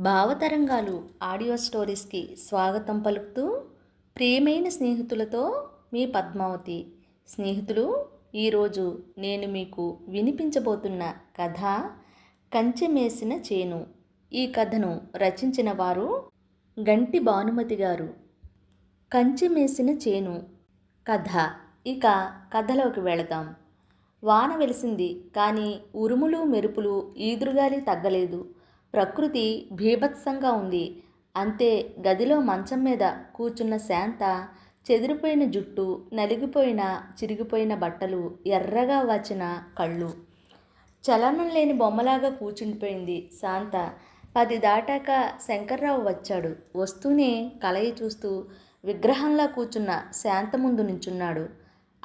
భావతరంగాలు audio స్టోరీస్కి స్వాగతం పలుకుతూ ప్రియమైన స్నేహితులతో మీ పద్మావతి. స్నేహితులు ఈరోజు నేను మీకు వినిపించబోతున్న కథ కంచెమేసిన చేను. ఈ కథను రచించిన వారు గంటి భానుమతి గారు. కంచెమేసిన చేను. కథ. ఇక కథలోకి వెళదాం. వాన వెలిసింది కానీ ఉరుములు మెరుపులు ఈదురుగాలి తగ్గలేదు. ప్రకృతి భీభత్సంగా ఉంది. అంతే గదిలో మంచం మీద కూర్చున్న శాంత చెదిరిపోయిన జుట్టు నలిగిపోయిన చిరిగిపోయిన బట్టలు ఎర్రగా వచ్చిన కళ్ళు. చలనం లేని బొమ్మలాగా కూర్చుండిపోయింది శాంత. పది దాటాక శంకర్రావు వచ్చాడు. వస్తూనే కలయి చూస్తూ విగ్రహంలా కూర్చున్న శాంత ముందు నించున్నాడు.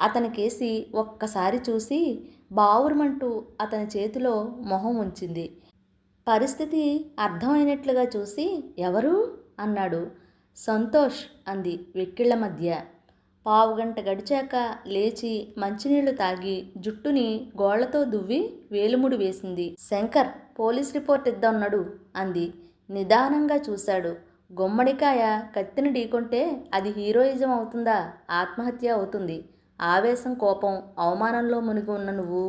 అతని కేసి ఒక్కసారి చూసి బావురమంటూ అతని చేతిలో మొహం ఉంచింది. పరిస్థితి అర్థమైనట్లుగా చూసి ఎవరు? అన్నాడు. సంతోష్ అంది వెక్కిళ్ళ మధ్య. పావుగంట గడిచాక లేచి మంచినీళ్ళు తాగి జుట్టుని గోళ్ళతో దువ్వి వేలుముడి వేసింది. శంకర్ పోలీస్ రిపోర్ట్ ఇద్దామన్నాడు అంది. నిదానంగా చూశాడు. గుమ్మడికాయ కత్తిని ఢీకొంటే అది హీరోయిజం అవుతుందా? ఆత్మహత్య అవుతుంది. ఆవేశం కోపం అవమానంలో మునిగి ఉన్న నువ్వు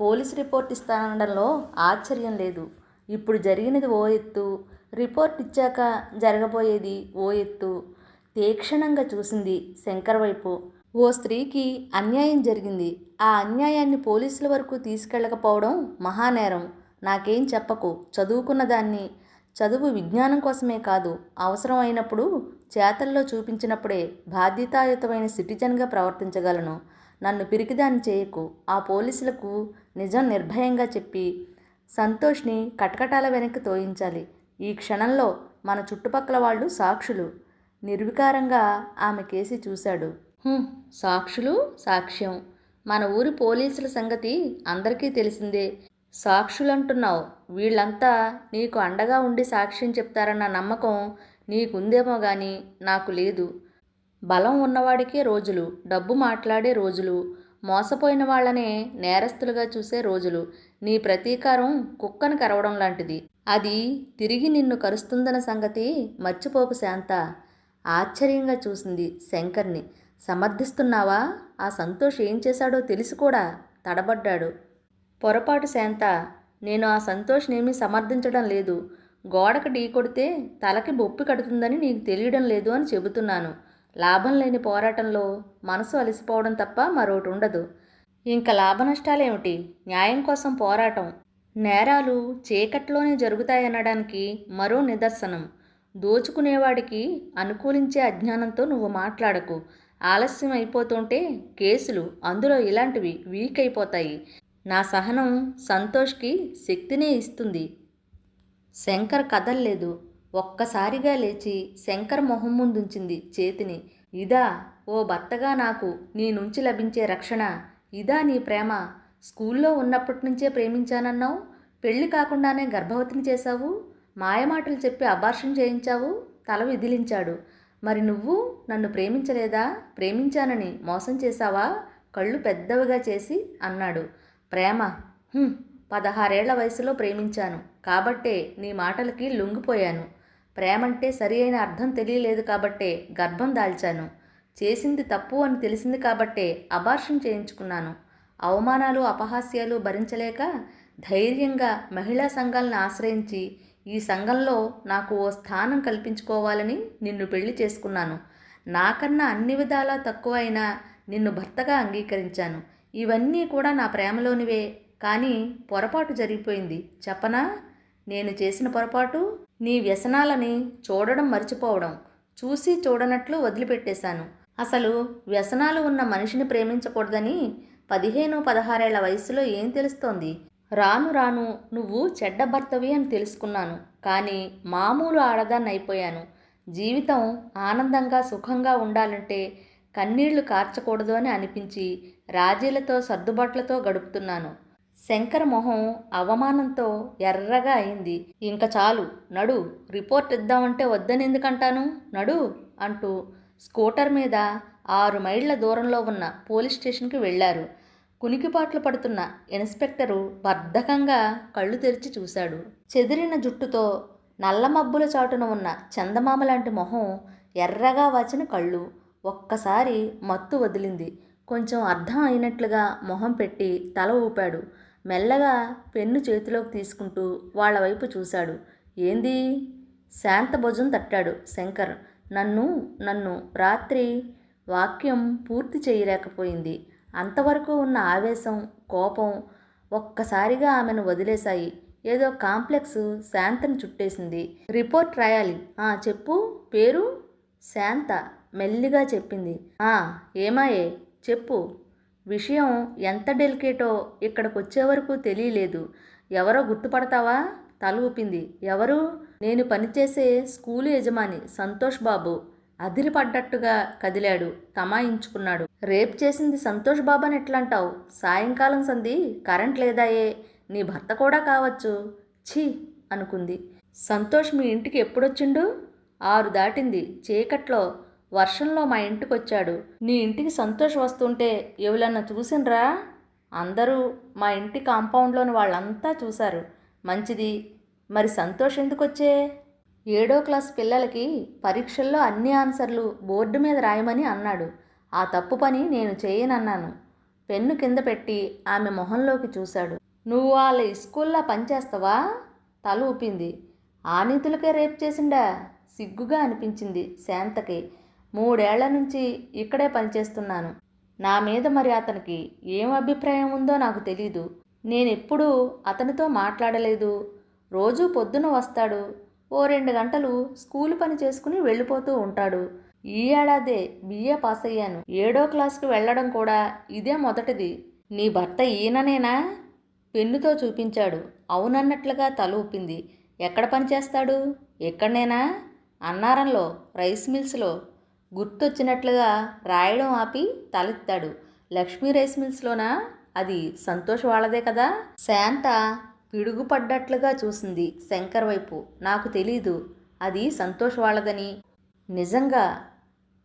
పోలీస్ రిపోర్ట్ ఇస్తానడంలో ఆశ్చర్యం లేదు. ఇప్పుడు జరిగినది ఓ ఎత్తు. రిపోర్ట్ ఇచ్చాక జరగబోయేది ఓ ఎత్తు. తీక్షణంగా చూసింది శంకర్ వైపు. ఓ స్త్రీకి అన్యాయం జరిగింది. ఆ అన్యాయాన్ని పోలీసుల వరకు తీసుకెళ్ళకపోవడం మహానేరం. నాకేం చెప్పకు. చదువుకున్న దాన్ని. చదువు విజ్ఞానం కోసమే కాదు. అవసరం అయినప్పుడు చేతల్లో చూపించినప్పుడే బాధ్యతాయుతమైన సిటిజన్గా ప్రవర్తించగలను. నన్ను పిరికిదాన్ని చేయకు. ఆ పోలీసులకు నిజం నిర్భయంగా చెప్పి సంతోష్ని కటకటాల వెనక్కి తోయించాలి. ఈ క్షణంలో మన చుట్టుపక్కల వాళ్ళు సాక్షులు. నిర్వికారంగా ఆమె కేసి చూశాడు. సాక్షులు? సాక్ష్యం. మన ఊరి పోలీసుల సంగతి అందరికీ తెలిసిందే. సాక్షులంటున్నావు. వీళ్ళంతా నీకు అండగా ఉండి సాక్ష్యం చెప్తారన్న నమ్మకం నీకుందేమో కానీ నాకు లేదు. బలం ఉన్నవాడికే రోజులు డబ్బు మాట్లాడే రోజులు మోసపోయిన వాళ్ళనే నేరస్తులుగా చూసే రోజులు. నీ ప్రతీకారం కుక్కను కరవడం లాంటిది. అది తిరిగి నిన్ను కరుస్తుందన్న సంగతి మర్చిపోకు శాంత. ఆశ్చర్యంగా చూసింది శంకర్ని. సమర్థిస్తున్నావా? ఆ సంతోష్ ఏం చేశాడో తెలిసి కూడా తడబడ్డాడు. పొరపాటు శాంత. నేను ఆ సంతోష్నేమీ సమర్థించడం లేదు. గోడకు ఢీ కొడితే తలకి బొప్పి కడుతుందని నీకు తెలియడం లేదు అని చెబుతున్నాను. లాభం లేని పోరాటంలో మనసు అలసిపోవడం తప్ప మరోటి ఉండదు. ఇంకా లాభనష్టాలేమిటి న్యాయం కోసం పోరాటం. నేరాలు చీకట్లోనే జరుగుతాయనడానికి మరో నిదర్శనం. దోచుకునేవాడికి అనుకూలించే అజ్ఞానంతో నువ్వు మాట్లాడకు. ఆలస్యం అయిపోతుంటే కేసులు అందులో ఇలాంటివి వీక్ అయిపోతాయి. నా సహనం సంతోష్కి శక్తినే ఇస్తుంది. శంకర్ కదల్లేదు. ఒక్కసారిగా లేచి శంకర్ మొహం ముందుంచింది చేతిని. ఇదా ఓ భర్తగా నాకు నీ నుంచి లభించే రక్షణ. ఇదా నీ ప్రేమ. స్కూల్లో ఉన్నప్పటి నుంచే ప్రేమించానన్నావు? పెళ్ళి కాకుండానే గర్భవతిని చేశావు? మాయమాటలు చెప్పి అబార్షన్ చేయించావు? తల విదిలించాడు. మరి నువ్వు నన్ను ప్రేమించలేదా? ప్రేమించానని మోసం చేశావా? కళ్ళు పెద్దవిగా చేసి అన్నాడు. ప్రేమ. పదహారేళ్ళ వయసులో ప్రేమించాను. కాబట్టే నీ మాటలకి లొంగిపోయాను. ప్రేమంటే సరి అయిన అర్థం తెలియలేదు కాబట్టే గర్భం దాల్చాను. చేసింది తప్పు అని తెలిసింది కాబట్టే అబార్షన్ చేయించుకున్నాను. అవమానాలు అపహాస్యాలు భరించలేక ధైర్యంగా మహిళా సంఘాలను ఆశ్రయించి ఈ సంఘంలో నాకు ఓ స్థానం కల్పించుకోవాలని నిన్ను పెళ్ళి చేసుకున్నాను. నాకన్నా అన్ని విధాలా తక్కువ అయినా నిన్ను భర్తగా అంగీకరించాను. ఇవన్నీ కూడా నా ప్రేమలోనివే. కానీ పొరపాటు జరిగిపోయింది. చెప్పనా? నేను చేసిన పొరపాటు? నీ వ్యసనాలని చూడడం మర్చిపోవడం చూసి చూడనట్లు వదిలిపెట్టేశాను. అసలు వ్యసనాలు ఉన్న మనిషిని ప్రేమించకూడదని పదిహేను పదహారేళ్ళ వయసులో ఏం తెలుస్తోంది? రాను రాను నువ్వు చెడ్డ భర్తవి అని తెలుసుకున్నాను కానీ మామూలు ఆడదాన్ని అయిపోయాను. జీవితం ఆనందంగా సుఖంగా ఉండాలంటే కన్నీళ్ళు కార్చకూడదు అని అనిపించి రాజీలతో సర్దుబాట్లతో గడుపుతున్నాను. శంకర్ మొహం అవమానంతో ఎర్రగా అయింది. ఇంక చాలు నడు రిపోర్ట్ ఇద్దామంటే వద్దని ఎందుకంటాను? నడు అంటూ స్కూటర్ మీద ఆరు మైళ్ళ దూరంలో ఉన్న పోలీస్ స్టేషన్కి వెళ్ళారు. కునికిపాట్లు పడుతున్న ఇన్స్పెక్టరు బద్ధకంగా కళ్ళు తెరిచి చూశాడు. చెదిరిన జుట్టుతో నల్ల మబ్బుల చాటున ఉన్న చందమామ లాంటి మొహం ఎర్రగా వాచిన కళ్ళు ఒక్కసారి మత్తు వదిలింది. కొంచెం అర్థం అయినట్లుగా మొహం పెట్టి తల ఊపాడు. మెల్లగా పెన్ను చేతిలోకి తీసుకుంటూ వాళ్ళ వైపు చూశాడు. ఏంది? శాంత భుజం తట్టాడు శంకర్. నన్ను నన్ను రాత్రి వాక్యం పూర్తి చేయలేకపోయింది. అంతవరకు ఉన్న ఆవేశం కోపం ఒక్కసారిగా ఆమెను వదిలేశాయి. ఏదో కాంప్లెక్స్ శాంతను చుట్టేసింది. రిపోర్ట్ రాయాలి. ఆ చెప్పు. పేరు? శాంత మెల్లిగా చెప్పింది. ఆ ఏమాయే? చెప్పు. విషయం ఎంత డెలికేటో ఇక్కడికి వచ్చే వరకు తెలియలేదు. ఎవరో గుర్తుపడతావా? తల ఊపింది. ఎవరు? నేను పనిచేసే స్కూలు యజమాని సంతోష్ బాబు. అదిరిపడ్డట్టుగా కదిలాడు. తమాయించుకున్నాడు. రేప్ చేసింది సంతోష్ బాబు అని ఎట్లంటావు? సాయంకాలం సంధి కరెంట్ లేదాయే? నీ భర్త కూడా కావచ్చు. ఛీ! అనుకుంది. సంతోష్ మీ ఇంటికి ఎప్పుడొచ్చిండు? ఆరు దాటింది. చీకట్లో వర్షంలో మా ఇంటికి వచ్చాడు నీ ఇంటికి సంతోష్ వస్తుంటే ఎవలన్నా చూసిండ్రా అందరూ మా ఇంటి కాంపౌండ్లోని వాళ్ళంతా చూశారు. మంచిది. మరి సంతోష్ ఎందుకు వచ్చే ఏడో క్లాస్ పిల్లలకి పరీక్షల్లో అన్ని ఆన్సర్లు బోర్డు మీద రాయమని అన్నాడు. ఆ తప్పు పని నేను చేయనన్నాను. పెన్ను కింద పెట్టి ఆమె మొహంలోకి చూశాడు. నువ్వు వాళ్ళ ఇస్కూల్లా పనిచేస్తావా? తల ఊపింది. ఆ నీతులకే రేపు చేసిండా? సిగ్గుగా అనిపించింది శాంతకి. మూడేళ్ళ నుంచి ఇక్కడే పనిచేస్తున్నాను. నా మీద మరి అతనికి ఏం అభిప్రాయం ఉందో నాకు తెలీదు. నేనెప్పుడూ అతనితో మాట్లాడలేదు. రోజూ పొద్దున వస్తాడు. ఓ రెండు గంటలు స్కూల్ పని చేసుకుని వెళ్ళిపోతూ ఉంటాడు. ఈ ఏడాదే బిఏ పాస్ అయ్యాను. ఏడో క్లాస్కి వెళ్ళడం కూడా ఇదే మొదటిది. నీ భర్త ఈయననేనా? పెన్నుతో చూపించాడు. అవునన్నట్లుగా తల ఊపింది. ఎక్కడ పనిచేస్తాడు ఎక్కడనేనా? అన్నారంలో రైస్ మిల్స్లో. గుర్తొచ్చినట్లుగా రాయడం ఆపి తలెత్తాడు. లక్ష్మీ రైస్ మిల్స్లోనా? అది సంతోష్ వాళ్ళదే కదా? శాంత పిడుగుపడ్డట్లుగా చూసింది శంకర్ వైపు. నాకు తెలీదు అది సంతోష్ వాళ్ళదని. నిజంగా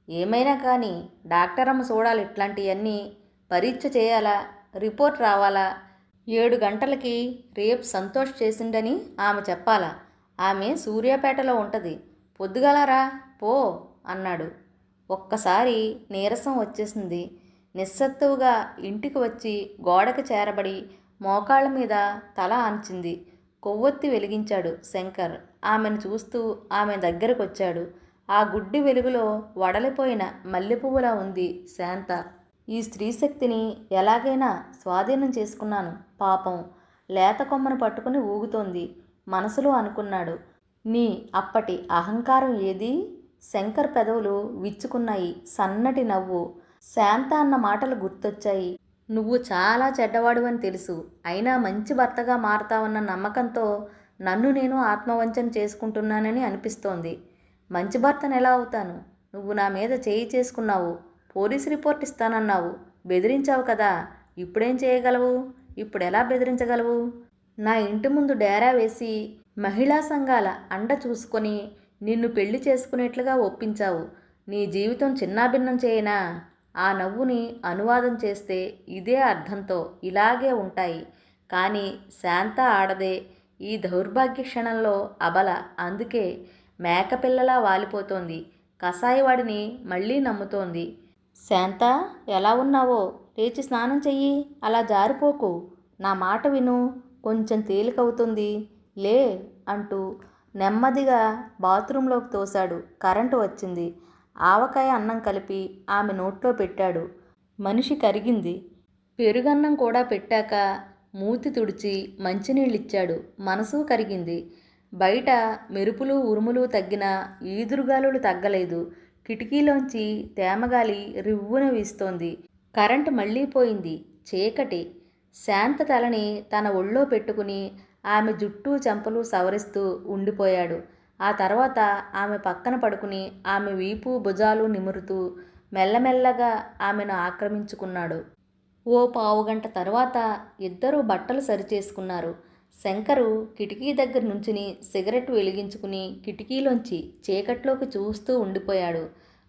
ఏమైనా కానీ డాక్టర్ అమ్మ చూడాలి ఇట్లాంటివన్నీ పరీక్ష చేయాలా? రిపోర్ట్ రావాలా? ఏడు గంటలకి రేపు సంతోష్ చేసిండని ఆమె చెప్పాలా? ఆమె సూర్యాపేటలో ఉంటుంది. పొద్దుగలరా పో అన్నాడు. ఒక్కసారి నీరసం వచ్చేసింది. నిస్సత్తువుగా ఇంటికి వచ్చి గోడకు చేరబడి మోకాళ్ళ మీద తల ఆంచింది. కొవ్వొత్తి వెలిగించాడు శంకర్. ఆమెను చూస్తూ ఆమె దగ్గరకు వచ్చాడు. ఆ గుడ్డి వెలుగులో వడలిపోయిన మల్లెపువ్వులా ఉంది శాంత. ఈ స్త్రీశక్తిని ఎలాగైనా స్వాధీనం చేసుకున్నాను. పాపం. లేత కొమ్మను పట్టుకుని ఊగుతోంది. మనసులో అనుకున్నాడు. నీ అప్పటి అహంకారం ఏది? శంకర్ పెదవులు విచ్చుకున్నాయి. సన్నటి నవ్వు. శాంత అన్న మాటలు గుర్తొచ్చాయి. నువ్వు చాలా చెడ్డవాడువని తెలుసు. అయినా మంచి భర్తగా మారతావన్న నమ్మకంతో నన్ను నేను ఆత్మవంచన చేసుకుంటున్నానని అనిపిస్తోంది. మంచి భర్తను ఎలా అవుతాను? నువ్వు నా మీద చేయి చేసుకున్నావు. Police report ఇస్తానన్నావు. బెదిరించావు కదా. ఇప్పుడేం చేయగలవు? ఇప్పుడు ఎలా బెదిరించగలవు? నా ఇంటి ముందు డేరా వేసి మహిళా సంఘాల అండ చూసుకొని నిన్ను పెళ్ళి చేసుకునేట్లుగా ఒప్పించావు. నీ జీవితం చిన్నాభిన్నం చేయనా. ఆ నవ్వుని అనువాదం చేస్తే ఇదే అర్థంతో ఇలాగే ఉంటాయి. కానీ శాంత ఆడదే. ఈ దౌర్భాగ్య క్షణంలో అబల అందుకే మేకపిల్లలా వాలిపోతోంది. కషాయవాడిని మళ్ళీ నమ్ముతోంది. శాంత ఎలా ఉన్నావో? లేచి స్నానం చెయ్యి. అలా జారిపోకు. నా మాట విను. కొంచెం తేలికవుతుంది. లే అంటూ నెమ్మదిగా బాత్రూంలోకి తోశాడు. కరెంటు వచ్చింది. ఆవకాయ అన్నం కలిపి ఆమె నోట్లో పెట్టాడు. మనిషి కరిగింది. పెరుగన్నం కూడా పెట్టాక మూతి తుడిచి మంచినీళ్ళిచ్చాడు. మనసు కరిగింది. బయట మెరుపులు ఉరుములు తగ్గిన ఈదురుగాలులు తగ్గలేదు. కిటికీలోంచి తేమగాలి రివ్వున వీస్తోంది. కరెంటు మళ్ళీ పోయింది. చీకటి. శాంత తలని తన ఒళ్ళో పెట్టుకుని ఆమె జుట్టు చెంపలు సవరిస్తూ ఉండిపోయాడు. ఆ తర్వాత ఆమె పక్కన పడుకుని ఆమె వీపు భుజాలు నిమురుతూ మెల్లమెల్లగా ఆమెను ఆక్రమించుకున్నాడు. ఓ పావుగంట తర్వాత ఇద్దరూ బట్టలు సరిచేసుకున్నారు. శంకరు కిటికీ దగ్గర నుంచుని సిగరెట్ వెలిగించుకుని కిటికీలోంచి చీకట్లోకి చూస్తూ ఉండిపోయాడు.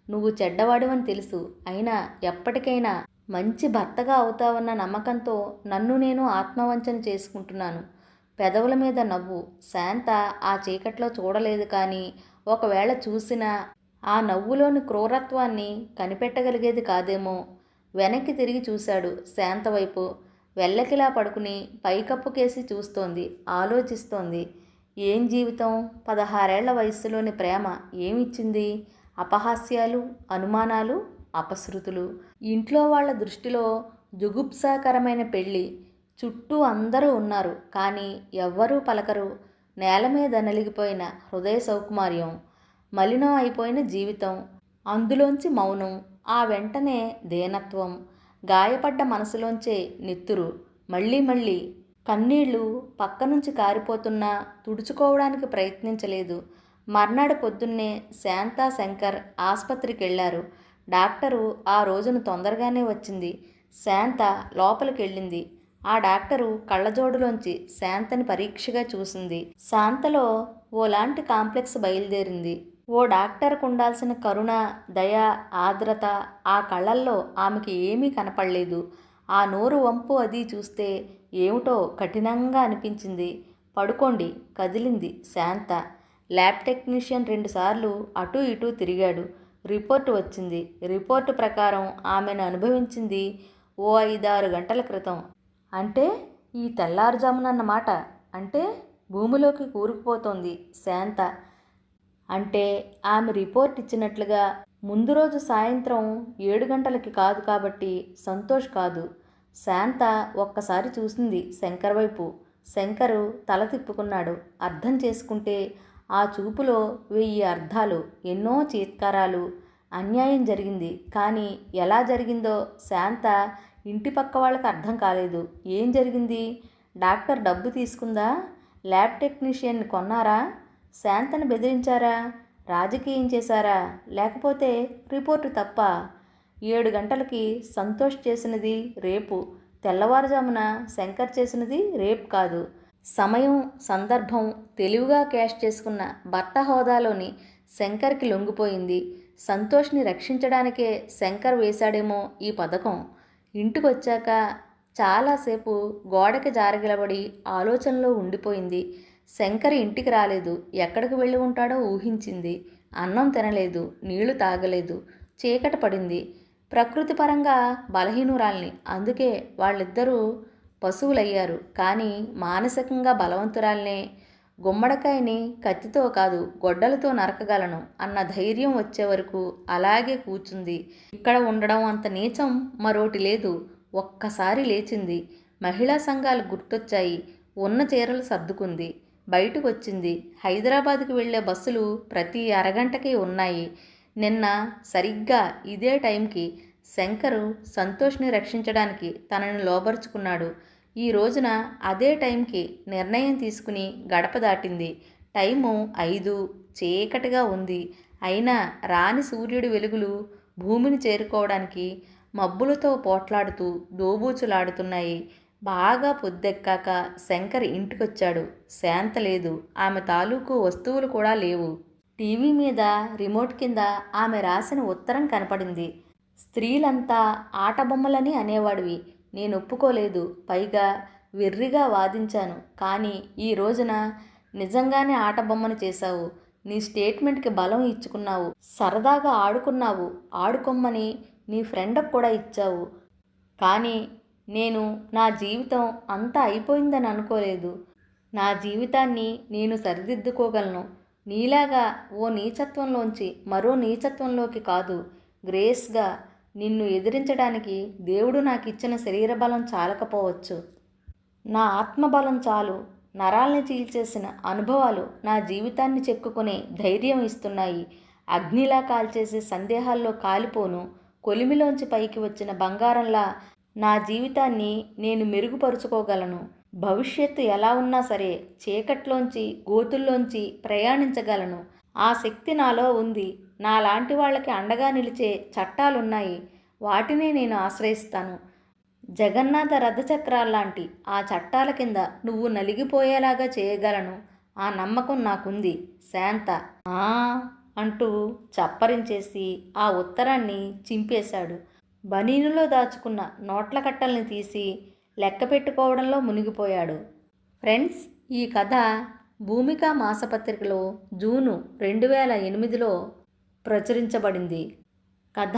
నువ్వు చెడ్డవాడివని తెలుసు. అయినా ఎప్పటికైనా మంచి భర్తగా అవుతావన్న నమ్మకంతో నన్ను నేను ఆత్మవంచన చేసుకుంటున్నాను. పెదవుల మీద నవ్వు. శాంత ఆ చీకట్లో చూడలేదు కానీ ఒకవేళ చూసినా ఆ నవ్వులోని క్రూరత్వాన్ని కనిపెట్టగలిగేది కాదేమో. వెనక్కి తిరిగి చూశాడు శాంత వైపు. వెళ్ళకిలా పడుకుని పైకప్పుకేసి చూస్తోంది ఆలోచిస్తోంది. ఏం జీవితం? పదహారేళ్ళ వయస్సులోని ప్రేమ ఏమిచ్చింది? అపహాస్యాలు అనుమానాలు అపశృతులు. ఇంట్లో వాళ్ళ దృష్టిలో జుగుప్సాకరమైన పెళ్ళి చుట్టూ అందరూ ఉన్నారు కానీ ఎవ్వరూ పలకరు. నేల మీద నలిగిపోయిన హృదయ సౌకుమార్యం మలినం అయిపోయిన జీవితం అందులోంచి మౌనం ఆ వెంటనే దీనత్వం గాయపడ్డ మనసులోంచే నెత్తురు. మళ్ళీ మళ్ళీ కన్నీళ్ళు పక్క నుంచి కారిపోతున్నా తుడుచుకోవడానికి ప్రయత్నించలేదు. మర్నాడు పొద్దున్నే శాంతా శంకర్ ఆసుపత్రికి వెళ్ళారు డాక్టరు ఆ రోజున తొందరగానే వచ్చింది. శాంత లోపలికి వెళ్ళింది ఆ డాక్టరు కళ్ళజోడులోంచి శాంతని పరీక్షగా చూసింది. శాంతలో ఓలాంటి కాంప్లెక్స్ బయలుదేరింది. ఓ డాక్టర్కు ఉండాల్సిన కరుణ దయ ఆర్ద్రత ఆ కళ్ళల్లో ఆమెకి ఏమీ కనపడలేదు. ఆ నోరు వంపు అది చూస్తే ఏమిటో కఠినంగా అనిపించింది. పడుకోండి కదిలింది శాంత. ల్యాబ్ టెక్నీషియన్ రెండుసార్లు అటూ ఇటూ తిరిగాడు. రిపోర్టు వచ్చింది. రిపోర్టు ప్రకారం ఆమెను అనుభవించింది ఓ ఐదారు గంటల క్రితం. అంటే ఈ తెల్లారుజామునన్నమాట అంటే భూమిలోకి కూరుకుపోతోంది శాంత. అంటే ఆమె రిపోర్ట్ ఇచ్చినట్లుగా ముందు రోజు సాయంత్రం ఏడు గంటలకి కాదు కాబట్టి సంతోష్ కాదు. శాంత ఒక్కసారి చూసింది శంకర్ వైపు. శంకరు తల తిప్పుకున్నాడు. అర్థం చేసుకుంటే ఆ చూపులో వెయ్యి అర్థాలు ఎన్నో చీత్కారాలు. అన్యాయం జరిగింది. కానీ ఎలా జరిగిందో శాంత ఇంటి పక్క వాళ్ళకి అర్థం కాలేదు. ఏం జరిగింది? డాక్టర్ డబ్బు తీసుకుందా? ల్యాబ్ టెక్నీషియన్ని కొన్నారా? శాంతను బెదిరించారా? రాజకీయం చేశారా? లేకపోతే రిపోర్టు తప్ప? ఏడు గంటలకి సంతోష్ చేసినది రేపు. తెల్లవారుజామున శంకర్ చేసినది రేపు కాదు. సమయం సందర్భం తెలివిగా క్యాష్ చేసుకున్న భర్త హోదాలోని శంకర్కి లొంగిపోయింది. సంతోష్ని రక్షించడానికే శంకర్ వేశాడేమో ఈ పథకం. ఇంటికి వచ్చాక చాలాసేపు గోడకి జారగిలబడి ఆలోచనలో ఉండిపోయింది. శంకర్ ఇంటికి రాలేదు. ఎక్కడికి వెళ్ళి ఉంటాడో ఊహించింది. అన్నం తినలేదు. నీళ్ళు తాగలేదు. చీకట పడింది. ప్రకృతి పరంగా బలహీనురాల్ని. అందుకే వాళ్ళిద్దరూ పశువులయ్యారు. కానీ మానసికంగా బలవంతురాల్నే గుమ్మడికాయని కత్తితో కాదు గొడ్డలతో నరకగలను అన్న ధైర్యం వచ్చే వరకు అలాగే కూర్చుంది. ఇక్కడ ఉండడం అంత నీచం మరోటి లేదు. ఒక్కసారి లేచింది. మహిళా సంఘాలు గుర్తొచ్చాయి. ఉన్న చీరలు సర్దుకుంది. బయటకు వచ్చింది హైదరాబాద్కి వెళ్ళే బస్సులు ప్రతి అరగంటకి ఉన్నాయి. నిన్న సరిగ్గా ఇదే టైంకి శంకరు సంతోష్ని రక్షించడానికి తనని లోబరుచుకున్నాడు. ఈ రోజున అదే టైంకి నిర్ణయం తీసుకుని గడప దాటింది. టైము ఐదు చీకటిగా ఉంది. అయినా రాని సూర్యుడి వెలుగులు భూమిని చేరుకోవడానికి మబ్బులతో పోట్లాడుతూ దోబూచులాడుతున్నాయి. బాగా పొద్దెక్కాక శంకర్ ఇంటికొచ్చాడు. శాంత లేదు. ఆమె తాలూకు వస్తువులు కూడా లేవు. టీవీ మీద రిమోట్ కింద ఆమె రాసిన ఉత్తరం కనపడింది. స్త్రీలంతా ఆటబొమ్మలని అనేవాడివి. నేను ఒప్పుకోలేదు పైగా వెర్రిగా వాదించాను. కానీ ఈ రోజున నిజంగానే ఆటబొమ్మను చేశావు. నీ స్టేట్మెంట్కి బలం ఇచ్చుకున్నావు. సరదాగా ఆడుకున్నావు. ఆడుకోమ్మని నీ ఫ్రెండ్కి కూడా ఇచ్చావు. కానీ నేను నా జీవితం అంతా అయిపోయిందని అనుకోలేదు. నా జీవితాన్ని నేను సరిదిద్దుకోగలను. నీలాగా ఓ నీచత్వంలోంచి మరో నీచత్వంలోకి కాదు. గ్రేస్గా నిన్ను ఎదిరించడానికి దేవుడు నాకు ఇచ్చిన శరీర బలం చాలకపోవచ్చు. నా ఆత్మబలం చాలు. నరాల్ని చీల్చేసిన అనుభవాలు నా జీవితాన్ని చెక్కుకునే ధైర్యం ఇస్తున్నాయి. అగ్నిలా కాల్చేసే సందేహాల్లో కాలిపోను. కొలిమిలోంచి పైకి వచ్చిన బంగారంలా నా జీవితాన్ని నేను మెరుగుపరుచుకోగలను. భవిష్యత్తు ఎలా ఉన్నా సరే చీకట్లోంచి గోతుల్లోంచి ప్రయాణించగలను. ఆ శక్తి నాలో ఉంది. నాలాంటి వాళ్ళకి అండగా నిలిచే చట్టాలున్నాయి. వాటినే నేను ఆశ్రయిస్తాను. జగన్నాథ రథచక్రాల్లాంటి ఆ చట్టాల కింద నువ్వు నలిగిపోయేలాగా చేయగలను. ఆ నమ్మకం నాకుంది. శాంత ఆ అంటూ చప్పరించేసి ఆ ఉత్తరాన్ని చింపేశాడు. బనీనులో దాచుకున్న నోట్ల కట్టల్ని తీసి లెక్క పెట్టుకోవడంలో మునిగిపోయాడు. ఫ్రెండ్స్ ఈ కథ భూమిక మాసపత్రికలో జూను రెండు వేల ఎనిమిదిలో ప్రచురించబడింది. కథ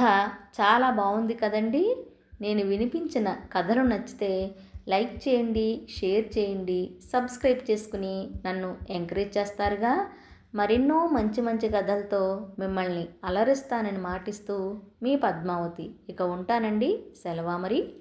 చాలా బాగుంది కదండి? నేను వినిపించిన కథలు నచ్చితే లైక్ చేయండి షేర్ చేయండి సబ్స్క్రైబ్ చేసుకుని నన్ను ఎంకరేజ్ చేస్తారుగా. మరెన్నో మంచి మంచి కథలతో మిమ్మల్ని అలరిస్తానని మాటిస్తూ మీ పద్మావతి. ఇక ఉంటానండి. సెలవా మరి.